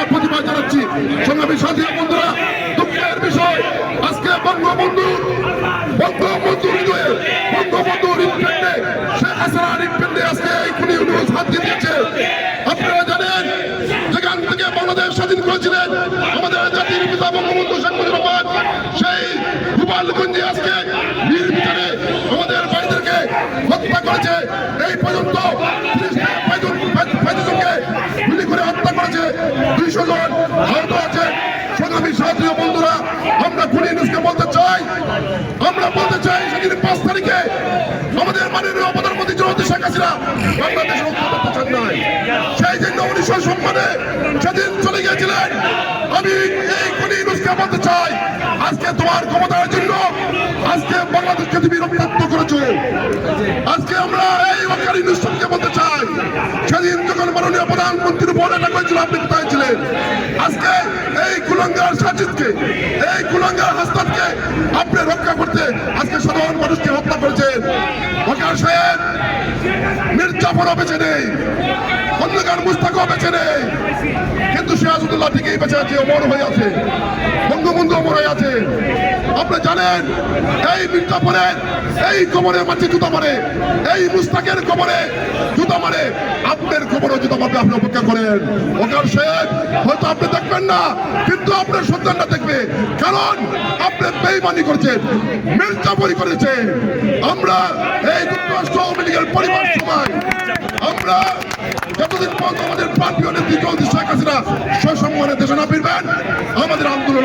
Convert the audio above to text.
আমরা প্রতিবাদ জানাচ্ছি। সংগ্রামী সাথী, বন্ধুরা, দুঃখের বিষয়। আজকে বঙ্গবন্ধু বঙ্গবন্ধু হৃদয়ে, বঙ্গবন্ধু হৃদপিণ্ডে, শেখ হাসিনা হৃদপিণ্ডে আজকে এই খুনি ইউনিভার্স দিয়েছে। আপনারা জানেন, যেখান থেকে বাংলাদেশ স্বাধীন করেছিলেন, আমাদের জাতির পিতা বঙ্গবন্ধু শেখ মুজিবুর রহমান, সেই গোপালগঞ্জে আজকে নির্বিচারে আমাদের ভাইদেরকে হত্যা করেছে। এই পর্যন্ত করেছে আহত আছে। সংগ্রামী সাথীয় বন্ধুরা, আমরা খুনি নিউজকে বলতে চাই। আমরা বলতে চাই সেদিন পাঁচ তারিখে আমাদের মাননীয় প্রধানমন্ত্রী জনতা শেখ হাসিনা বাংলাদেশের করতে নাই। সেই জন্য উনিশশো সম্মানে সেদিন চলে গিয়েছিলেন। আমি এই খুনি নিউজকে বলতে চাই, আজকে তোমার ক্ষমতার জন্য আজকে বাংলাদেশকে তুমি রক্তাক্ত করেছ। আজকে আমরা এই ওয়াকারি নিউজকে বলতে চাই, সেদিন যখন মাননীয় প্রধানমন্ত্রীর উপর এটা করেছিল আপনি কোথায় ছিলেন? আজকে এই কুলঙ্গার সাজিদকে, এই কুলঙ্গার হাসনাতকে আপনি রক্ষা করতে আজকে সাধারণ মানুষকে হত্যা করেছেন। ওয়াকার সাহেব মির্জাফরও বেঁচে নেই, খন্দকার মুস্তাকও বেঁচে নেই। কিন্তু সিরাজুদ্দোল্লাহ ঠিকই বেঁচে আছে, অমর হয়ে আছে, বঙ্গবন্ধু অমর হয়ে আছে। আপনি জানেন, এই মির্জাফরের এই কবরের মাঝে জুতা মারে, এই মুস্তাকের কবরে জুতা মারে, আপনার খবরও জুতা মারবে আপনি অপেক্ষা করেন। ওকার শেখ হয়তো আপনি দেখবেন না, কিন্তু আপনার সন্তানরা দেখবে, কারণ আপনি বেইমানি করেছেন মির্জাফরি করেছে আমরা এই যুক্তরাষ্ট্র আওয়ামী লীগের পরিবার সবাই, আমরা যতদিন পর্যন্ত আমাদের প্রান্তীয় নেত্রী চৌধুরী শেখ হাসিনা সসম্মানে দেশে না ফিরবেন, আমাদের আন্দোলন